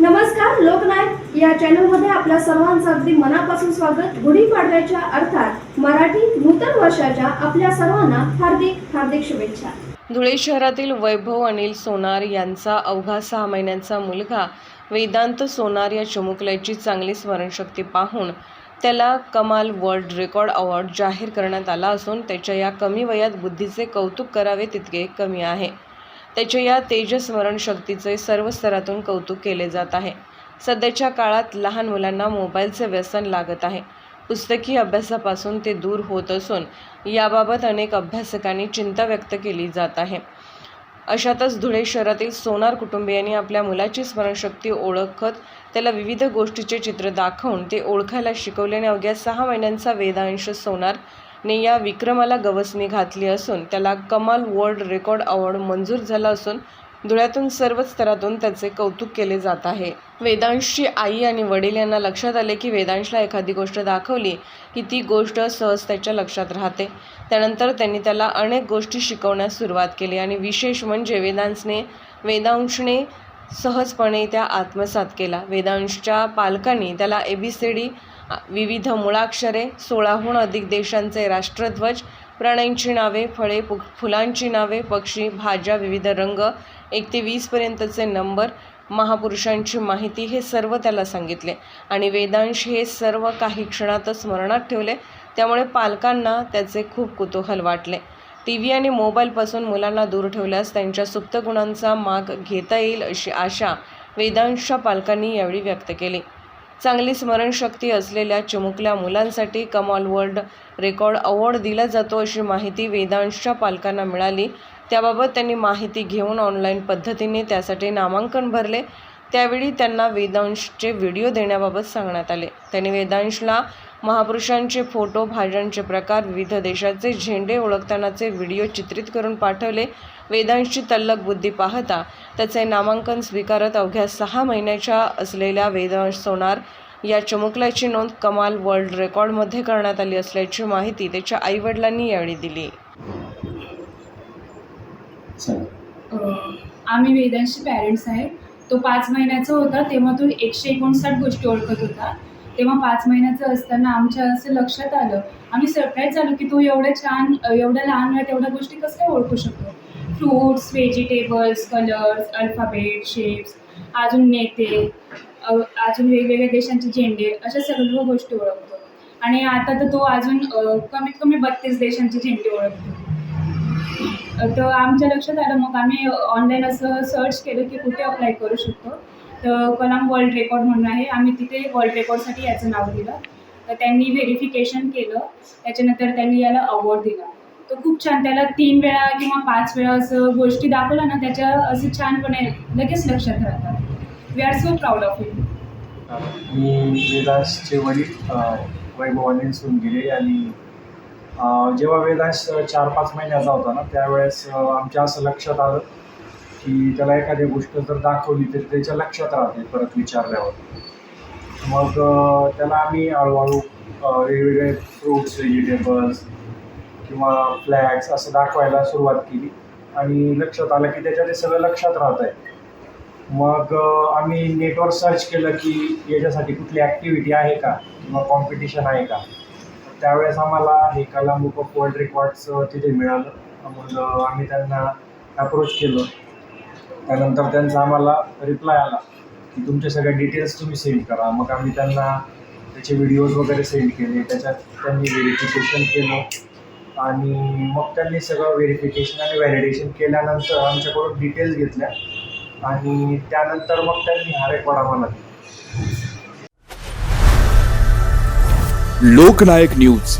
नमस्कार लोकनायक. या चॅनलमध्ये आपल्या सर्वांचं अगदी मनापासून स्वागत. गुढीपाडव्याच्या अर्थात मराठी नूतन वर्षाच्या आपल्या सर्वांना हार्दिक हार्दिक शुभेच्छा. धुळे शहरातील वैभव अनिल सोनार यांचा अवघा सहा महिन्यांचा मुलगा वेदांत सोनार या चिमुकल्याची चांगली स्मरणशक्ती पाहून त्याला कमाल वर्ल्ड रेकॉर्ड अवॉर्ड जाहीर करण्यात आला असून त्याच्या या कमी वयात बुद्धीचे कौतुक करावे तितके कमी आहे. त्याच्या या तेज स्मरणशक्तीचे सर्व स्तरातून कौतुक केले जात आहे. सध्याच्या काळात लहान मुलांना मोबाईलचे व्यसन लागत आहे. पुस्तकी अभ्यासापासून ते दूर होत असून याबाबत अनेक अभ्यासकांनी चिंता व्यक्त केली जात आहे. अशातच धुळे शहरातील सोनार कुटुंबियांनी आपल्या मुलाची स्मरणशक्ती ओळखत त्याला विविध गोष्टीचे चित्र दाखवून ते ओळखायला शिकवल्याने अवघ्या सहा महिन्यांचा वेदांश सोनार ने या विक्रमाला गवसणी घातली असून त्याला कमाल वर्ल्ड रेकॉर्ड अवॉर्ड मंजूर झाला असून धुळ्यातून सर्वच स्तरातून त्याचे कौतुक केले जात आहे. वेदांशची आई आणि वडील यांना लक्षात आले की वेदांशला एखादी गोष्ट दाखवली की ती गोष्ट सहज त्याच्या लक्षात राहते. त्यानंतर त्यांनी त्याला अनेक गोष्टी शिकवण्यास सुरुवात केली आणि विशेष म्हणजे वेदांशने वेदांशने सहजपणे त्या आत्मसात केला. वेदांशच्या पालकांनी त्याला ए बी सी डी विविध मुळाक्षरे सोळाहून अधिक देशांचे राष्ट्रध्वज प्राण्यांची नावे फळे फु फुलांची नावे पक्षी भाज्या विविध रंग एक ते वीसपर्यंतचे नंबर महापुरुषांची माहिती हे सर्व त्याला सांगितले. आणि वेदांश हे सर्व काही क्षणातच स्मरणात ठेवले. त्यामुळे पालकांना त्याचे खूप कुतूहल वाटले. टी व्ही आणि मोबाईलपासून मुलांना दूर ठेवल्यास त्यांच्या सुप्त गुणांचा माग घेता येईल अशी आशा वेदांशच्या पालकांनी यावेळी व्यक्त केली. चांगली स्मरणशक्ती असलेल्या चिमुकल्या मुलांसाठी कमाल वर्ल्ड रेकॉर्ड अवॉर्ड दिला जातो अशी माहिती वेदांशच्या पालकांना मिळाली. त्याबाबत त्यांनी माहिती घेऊन ऑनलाईन पद्धतीने त्यासाठी नामांकन भरले. त्यावेळी त्यांना वेदांशचे व्हिडिओ देण्याबाबत सांगण्यात आले. त्यांनी वेदांशला महापुरुषांचे फोटो भाज्यांचे प्रकार विविध देशाचे झेंडे ओळखतानाचे व्हिडिओ चित्रित करून पाठवले. वेदांशची तल्लक बुद्धी पाहता त्याचे नामांकन स्वीकारत अवघ्या सहा महिन्याच्या असलेल्या वेदांश सोनार या चमुकल्याची नोंद कमाल वर्ल्ड रेकॉर्डमध्ये करण्यात आली असल्याची माहिती त्याच्या आईवडिलांनी यावेळी दिली. आम्ही वेदांशी पॅरेंट्स आहे तो पाच महिन्याचा होता तेव्हा तो एकशे एकोणसाठ गोष्टी ओळखत होता. तेव्हा पाच महिन्याचं असताना आमच्या असं लक्षात आलं. आम्ही सरप्राईज झालो की तो एवढं छान एवढ्या लहान वयात एवढ्या गोष्टी कसं ओळखू शकतो? Fruits vegetables colours alphabet shapes अजून नेते अजून वेगवेगळ्या देशांचे झेंडे अशा सर्व गोष्टी ओळखतो. आणि आता तर तो अजून कमीत कमी बत्तीस देशांचे झेंडे ओळखतो. तर आमच्या लक्षात आलं मग आम्ही ऑनलाईन असं सर्च केलं की कुठे अप्लाय करू शकतो. तर कलाम वर्ल्ड रेकॉर्ड म्हणून आहे. आम्ही तिथे वर्ल्ड रेकॉर्डसाठी याचं नाव दिलं. तर त्यांनी व्हेरिफिकेशन केलं. त्याच्यानंतर त्यांनी याला अवॉर्ड दिला. तर खूप छान. त्याला तीन वेळा किंवा पाच वेळा असं गोष्टी दाखवल्या ना त्याच्या असं छानपणे लगेच लक्षात राहतात. We are so proud of it मी वेदासचे वडील वैभवाने वैभव गेले आणि जेव्हा वेदास चार पाच महिन्याचा होता ना त्यावेळेस आमच्या असं लक्षात आलं की त्याला एखादी गोष्ट जर दाखवली तर त्याच्या लक्षात राहते परत विचारल्यावर. मग त्याला आम्ही हळूहळू वेगवेगळे फ्रूट्स व्हेजिटेबल्स किंवा फ्लॅग्स असं दाखवायला सुरुवात केली. आणि लक्षात आलं की त्याच्यात ते सगळं लक्षात राहत आहे. मग आम्ही नेटवर सर्च केलं की याच्यासाठी कुठली ॲक्टिव्हिटी आहे का? किंवा कॉम्पिटिशन आहे का? त्यावेळेस आम्हाला हे कला बुक ऑफ वर्ल्ड रेकॉर्ड्स तिथे मिळालं. मग आम्ही त्यांना अप्रोच केलं. त्यानंतर त्यांचा आम्हाला रिप्लाय आला की तुमचे सगळे डिटेल्स तुम्ही सेंड करा. मग आम्ही त्यांना त्याचे व्हिडिओज वगैरे सेंड केले. त्याच्यात त्यांनी व्हेरिफिकेशन केलं. आणि मग त्यांनी सगळं व्हेरिफिकेशन आणि व्हॅलिडेशन केल्यानंतर आमच्याकडून डिटेल्स घेतल्या. आणि त्यानंतर मग त्यांनी हा रेकॉर्ड आम्हाला दिला. लोकनायक न्यूज.